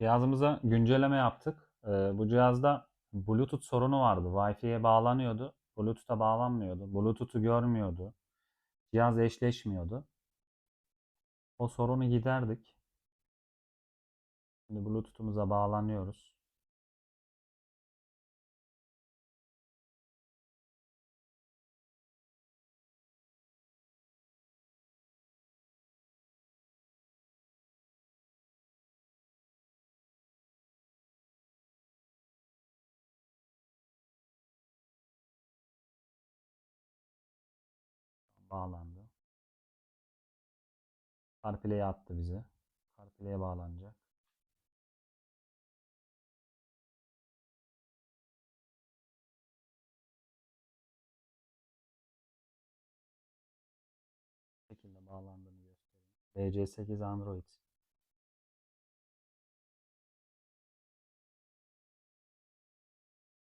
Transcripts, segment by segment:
Cihazımıza güncelleme yaptık. Ee, bu cihazda Bluetooth sorunu vardı. Wi-Fi'ye bağlanıyordu. Bluetooth'a bağlanmıyordu. Bluetooth'u görmüyordu. Cihaz eşleşmiyordu. O sorunu giderdik. Şimdi Bluetooth'umuza bağlanıyoruz. Bağlandı. CarPlay'e attı bizi. CarPlay'e bağlanacak. Bu şekilde bağlandığını gösteriyor. BC8 Android.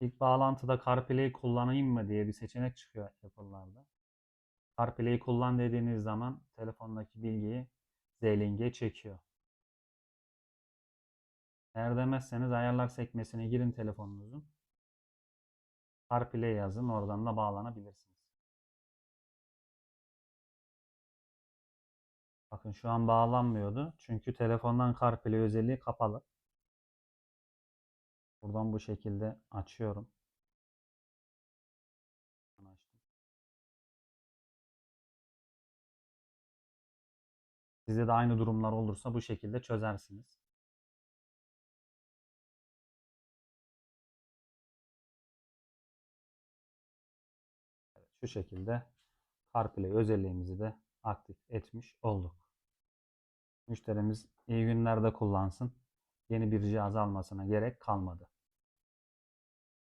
İlk bağlantıda CarPlay kullanayım mı diye bir seçenek çıkıyor Apple'larda. CarPlay'i kullan dediğiniz zaman telefondaki bilgiyi Z-Link'e çekiyor. Eğer demezseniz ayarlar sekmesine girin telefonunuzun. CarPlay yazın oradan da bağlanabilirsiniz. Bakın şu an bağlanmıyordu. Çünkü telefondan CarPlay özelliği kapalı. Buradan bu şekilde açıyorum. Sizde de aynı durumlar olursa bu şekilde çözersiniz. Evet, şu şekilde CarPlay özelliğimizi de aktif etmiş olduk. Müşterimiz iyi günlerde kullansın. Yeni bir cihaz almasına gerek kalmadı.